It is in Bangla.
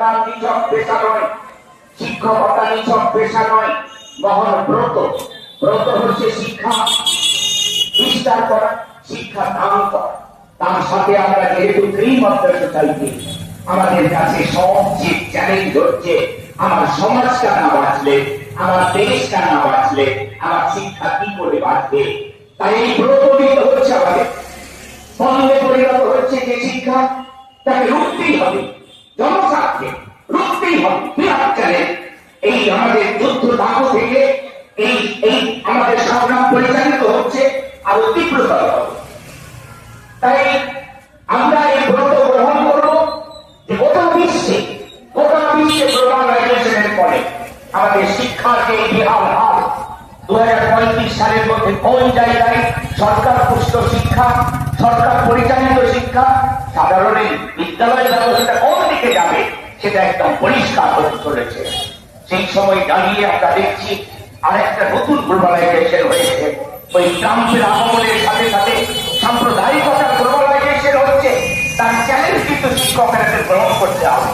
শিক্ষকতা নিছক পেশা নয়? শিক্ষকতা নিছক পেশা নয়? মহন ব্রত। ব্রত হচ্ছে শিক্ষা। বিস্তার করা, শিক্ষা দান করা। তার সাথে আমরা যেহেতু ক্রিম অফ দ্য সোসাইটি আমাদের কাছে সবচেয়ে চ্যালেঞ্জ হচ্ছে, আমার সমাজটা না বাঁচলে আমার দেশটা না বাঁচলে আমার শিক্ষা কি করে বাঁচবে তাই এই প্রকৃত হচ্ছে আমাদের। পরিণত হচ্ছে যে শিক্ষা, তাকে রুখতেই হবে জনস্বার্থে রুখতেই হবে বিরাট চ্যালেঞ্জ এই আমাদের যুদ্ধ দাহ থেকে এই এই আমাদের সংগ্রাম পরিচালিত হচ্ছে আরও তীব্রতর তাই আমরা এই ব্রত গ্রহণ যে গোটা বিশ্বে গোটা বিশ্বে ফলে আমাদের বিহার দু হাজার পঁয়ত্রিশ সালের মধ্যে কোন জায়গায় সরকার পুষ্ট শিক্ষা, সরকার পরিচালিত শিক্ষা সাধারণের বিদ্যালয় ব্যবস্থা কোন দিকে যাবে সেটা একদম পরিষ্কার হতে চলেছে। সেই সময় দাঁড়িয়ে আমরা দেখছি আরেকটা নতুন গ্লোবালাইজেশন হয়েছে। ওই ট্রাম্পের আগমনের সাথে সাথে সাম্প্রদায়িকতা গ্লোবালাইজেশন হচ্ছে। তার চ্যালেঞ্জ কিন্তু শিক্ষকেরা গ্রহণ করতে হবে।